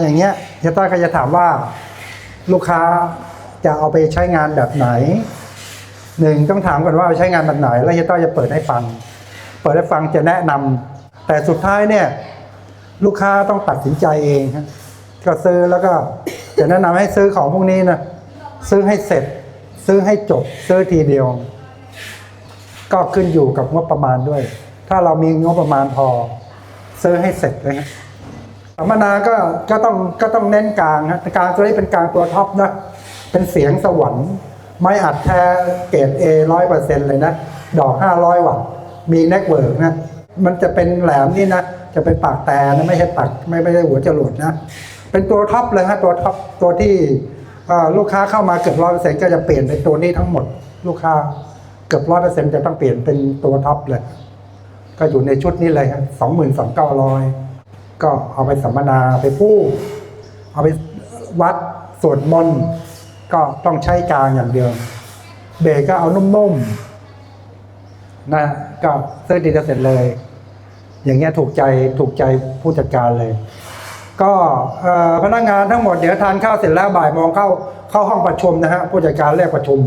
อย่างเงี้ยเฮียต้อยก็จะถามว่าลูกค้าจะเอาไปใช้งานแบบไหนหนึ่งต้องถามก่อนว่าใช้งานแบบไหน แล้วเฮียต้อยจะเปิดให้ฟัง เปิดให้ฟังจะแนะนำแต่สุดท้ายเนี่ยลูกค้าต้องตัดสินใจเองก็ซื้อแล้วก็จะแนะนำให้ซื้อของพวกนี้นะซื้อให้เสร็จ ซื้อให้จบ ซื้อทีเดียว ก็ขึ้นอยู่กับงบประมาณด้วย ถ้าเรามีงบประมาณพอ ซื้อให้เสร็จเลยฮะ สัมมนาก็ก็ต้องก็ต้องเน้นกลางฮะกลางตัวนี้เป็นกลางตัวท็อปนะ เป็นเสียงสวรรค์ ไม่อัดแท้เกรด A ร้อยเปอร์เซ็นต์เลยนะ ดอกห้าร้อยวัตต์มีเน็ตเวิร์กนะ มันจะเป็นแหลมนี่นะ จะเป็นปากแต่นะไม่ใช่ปากไม่ไม่ใช่หัวจรวดนะ เป็นตัวท็อปเลยฮะตัวท็อปตัวที่ลูกค้าเข้ามาเกือบร้อยเปอร์เซ็นต์ก็จะเปลี่ยนเป็นตัวนี้ทั้งหมด ลูกค้าเกือบร้อยเปอร์เซ็นต์จะต้องเปลี่ยนเป็นตัวท็อปเลย ก็อยู่ในชุดนี้เลยครับสองหมื่นสองเก้าร้อย ก็เอาไปสัมมนาไปพูดเอาไปวัดสวดมนต์ก็ต้องใช้กลางอย่างเดียว เบรกก็เอานุ่มๆนะก็ซื้อดีจะเสร็จเลย อย่างเงี้ยถูกใจถูกใจผู้จัดการเลย ก็เอ่อพนักงานทั้งหมดเดี๋ยวทานข้าวเสร็จแล้วบ่ายโมงเข้าเข้าห้องประชุมนะฮะผู้จัดการเรียกประชุม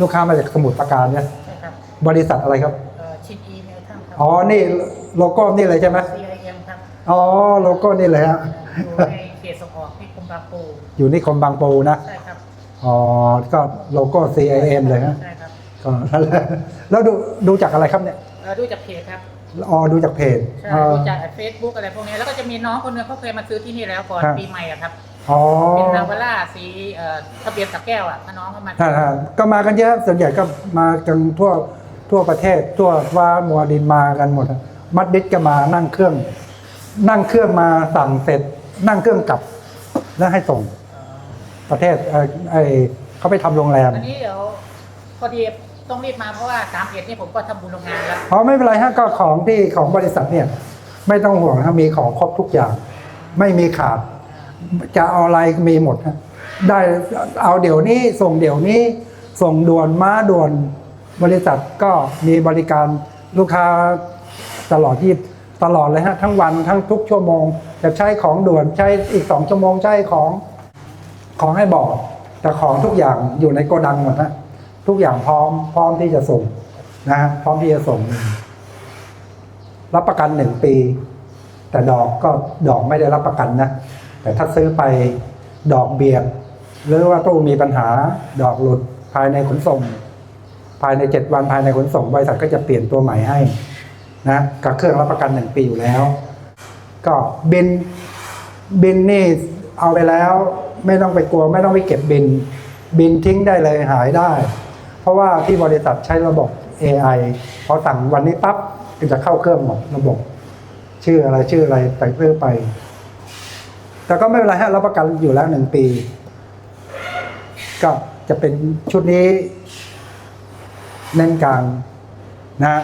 ลูกค้ามาจากสมุทรปราการเนี่ยใช่ครับบริษัทอะไรครับเอ่อชิดอีเมลท่านครับอ๋อ นี่โลโก้นี่เลยใช่ไหม CIM ครับ อ๋อโลโก้นี่เลยฮะอยู่ในเขตส่งออกที่กรมบางปูอยู่นี่คมบางปูนะใช่ครับอ๋อก็โลโก้ CIM เลยฮะใช่ครับก็นั่นแหละแล้วดูดูจากอะไรครับเนี่ยเอ่อดูจากเพจครับอ๋อดูจากเพจใช่อ๋อ ดูจากเฟซบุ๊กอะไรพวกนี้แล้วก็จะมีน้องคนหนึงเขาเคยมาซื้อที่นี่แล้วก่อนครับ ปีใหม่อะครับอ๋อเป็นนาวาร่าสีเอ่อทะเบียนสักแก้วอะถ้าน้องเขามาฮะฮะก็มากันเยอะส่วนใหญ่ก็มากันทั่วทั่วประเทศทั่วฟ้ามัวดินมากันหมดอะมัดดิดก็มานั่งเครื่อง นั่งเครื่องมาสั่งเสร็จ นั่งเครื่องกลับ แล้วให้ส่งประเทศเอ่อไอเขาไปทำโรงแรมอันนี้เดี๋ยวพอดีต้องรีบมาเพราะว่าสามเอ็ดนี่ผมก็ทำบุญโรงงานแล้ว อ๋อไม่เป็นไรฮะก็ของที่ของบริษัทเนี่ย ไม่ต้องห่วงฮะมีของครบทุกอย่าง ไม่มีขาด จะเอาอะไรมีหมดฮะได้เอาเดี๋ยวนี้ส่งเดี๋ยวนี้ ส่งด่วนม้าด่วนบริษัทก็มีบริการลูกค้าตลอดที่ ตลอดเลยฮะทั้งวันทั้งทุกชั่วโมงจะใช้ของด่วนใช้อีกสองชั่วโมงใช้ของของให้บอก แต่ของทุกอย่างอยู่ในโกดังหมดนะทุกอย่างพร้อมพร้อมที่จะส่งนะฮะพร้อมที่จะส่ง รับประกันหนึ่งปี แต่ดอกก็ดอกไม่ได้รับประกันนะแต่ถ้าซื้อไปดอกเบียดหรือว่าตู้มีปัญหาดอกหลุดภายในขนส่ง ภายในเจ็ดวันภายในขนส่งบริษัทก็จะเปลี่ยนตัวใหม่ให้ นะกับเครื่องรับประกันหนึ่งปีอยู่แล้ว ก็เบินบินนี่เอาไปแล้ว ไม่ต้องไปกลัว ไม่ต้องไปเก็บเบินบินทิ้งได้เลยหายได้ เพราะว่าที่บริษัทใช้ระบบ AI พอสั่งวันนี้ปั๊บก็จะเข้าเครื่องหมดระบบ ชื่ออะไรชื่ออะไรใส่ซื้อไป แต่ก็ไม่เป็นไรฮะรับประกันอยู่แล้วหนึ่งปี ก็จะเป็นชุดนี้ เน้นกลางนะ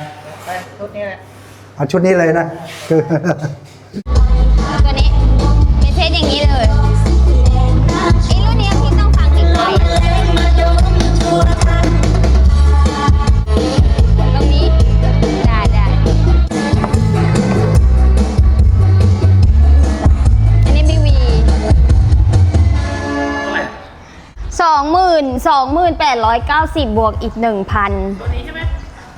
ชุดนี้แหละเอาชุดนี้เลยนะคือตัวนี้เป็นเซตอย่างนี้เลยไอ้รุ่นเนี้ยพี่ต้องฟังอีกหน่อยตรงนี้ได้ได้อันนี้บีวีสองหมื่นสองหมื่นแปดร้อยเก้าสิบบวกอีกหนึ่งพันตัวนี้ใช่ไหม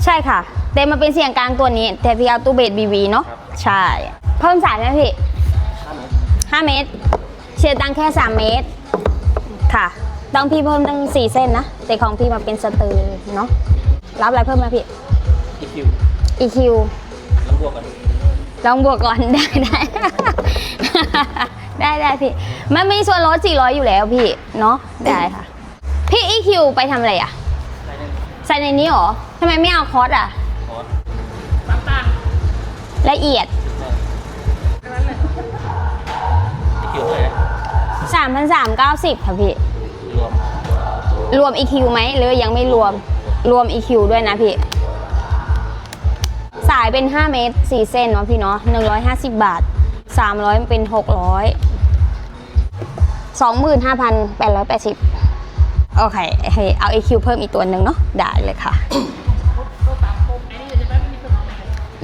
ใช่ค่ะ แต่มันเป็นเสียงกลางตัวนี้ แต่พี่เอาตู้เบสบีวีเนาะใช่ เพิ่มสายไหมพี่ห้าเมตรเชียร์ตังแค่สามเมตร ค่ะต้องพี่เพิ่มตั้งสี่เส้นนะ แต่ของพี่มาเป็นสเตอร์เนาะรับอะไรเพิ่มไหมพี่อีคิว EQ แล้วบวกกันลองบวกก่อนได้ได้ได้ได้พี่มันมีส่วนลด400 อยู่แล้วพี่ เนาะได้ค่ะ พี่ EQ ไปทำอะไรอะอะไรเนี่ยใส่ในนี้เหรอทำไมไม่เอาคอร์สอะค อร์สตั้งตั้งละเอียด แค่นั้นเลยอีคิวเลยนะ3,390 ค่ะพี่ รวมรวม EQ ไหมหรือยังไม่รวม รวม EQ ด้วยนะพี่ สายเป็น 5 เมตร 4 เส้นเนาะพี่เนาะ150 บาท 300มันเป็น 600 25,880 โอเคเฮ้ยเอา EQ เพิ่มอีกตัวหนึ่งเนาะได้เลยค่ะ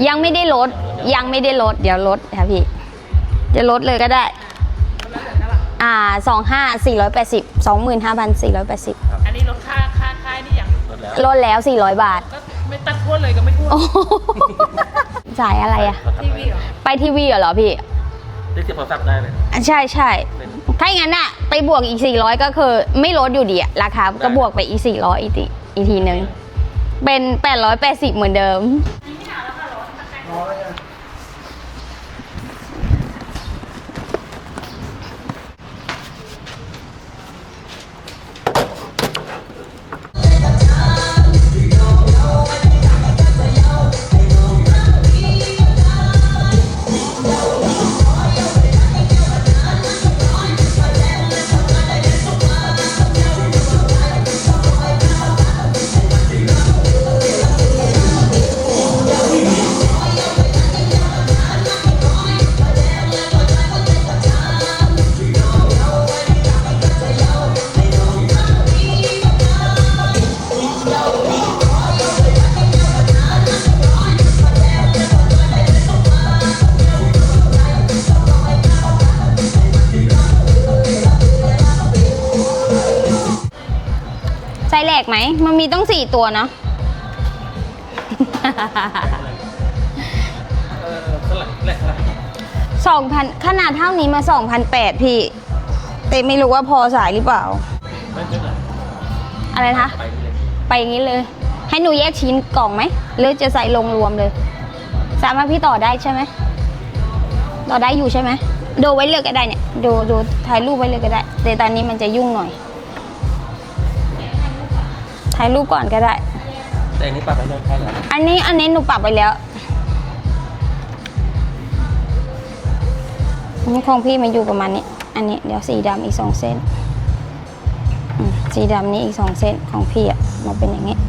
ยังไม่ได้ลด ยังไม่ได้ลด เดี๋ยวลดค่ะพี่ จะลดเลยก็ได้สองห้าสี่ร้อยแปดสิบสองหมื่นห้าพันสี่ร้อยแปดสิบอันนี้ลดค่าค่าค่ายนี่ยังลดแล้วลดแล้วสี่ร้อยบาทก็ไม่ตัดทั่วเลยก็ไม่ทั่วโอ้โหจ่ายอะไรอะเขาทำทีวีเหรอไปทีวีเหรอพี่ได้เสียบโทรศัพท์ได้เลยอะใช่ใช่เป็นถ้าอย่างนั้นอะไปบวกอีก 400 ก็คือไม่ลดอยู่ดีอะราคาก็บวกไปอีก 400 อีกทีอีกทีนึง เป็น 880 เหมือนเดิม ส่แหลกไหม มันมีต้อง4ตัวเนาะเออเท่าไหร่แหละเท่าไหร่สองพันขนาดเท่านี้มาสองพันแปดพี่ แต่ไม่รู้ว่าพอสายหรือเปล่าไม่ไม่ไหร่อะไรนะคะไปนี่เลยไปอย่างนี้เลย ให้หนูแยกชิ้นกล่องไหม หรือจะใส่ลงรวมเลย สามารถพี่ต่อได้ใช่ไหม ต่อได้อยู่ใช่ไหม ดูไว้เลยก็ได้เนี่ย ดูดูถ่ายรูปไว้เลยก็ได้ แต่ตอนนี้มันจะยุ่งหน่อย ถ่ายรูปก่อนก็ได้ แต่อันนี้ปรับไปเลยใช่แล้วอันนี้อันนี้หนูปรับไปแล้วอันนี้ของพี่มันอยู่ประมาณนี้ อันนี้เดี๋ยวสีดำอีกสองเส้นอืมสีดำนี้อีกสองเส้นของพี่อะมาเป็นอย่างนี้อ